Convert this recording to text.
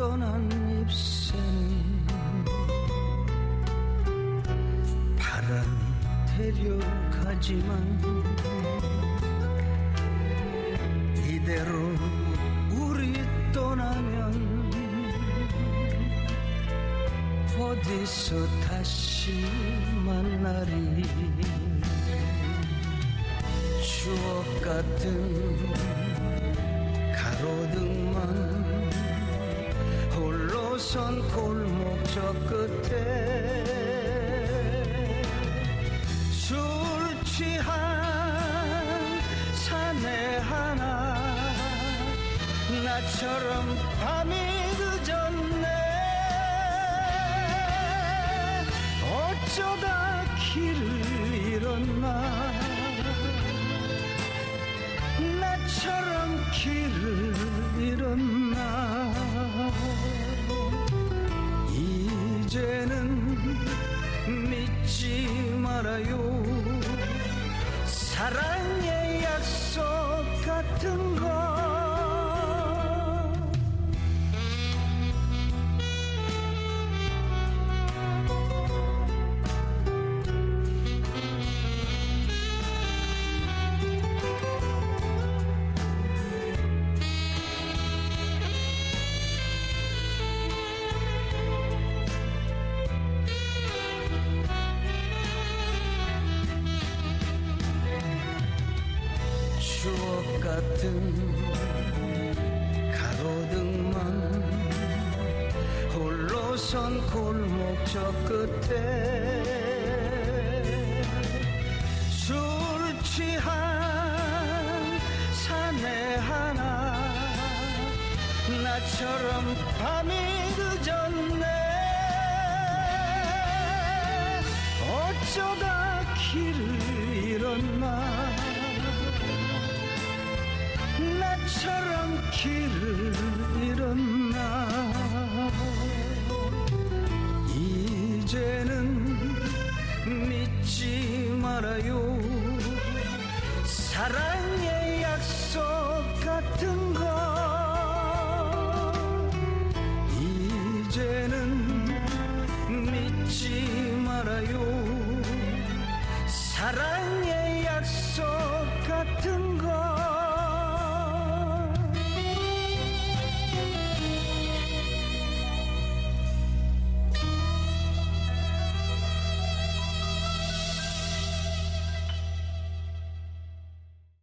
떠난 입새는 바람 데려가지만 이대로 우리 떠나면 어디서 다시 만나리? 추억 같은 가로등만 선 골목 저 끝에 술 취한 사내 하나 나처럼 밤이 늦었네. 어쩌다 길을 잃었나? 나처럼 길을 잃었나 추억 같은 가로등만 홀로 선 골목 저 끝에 술 취한 사내 하나 나처럼 밤이 늦었네. 어쩌다 길을 잃었나? 길을 잃었나 이제는 믿지 말아요. 사랑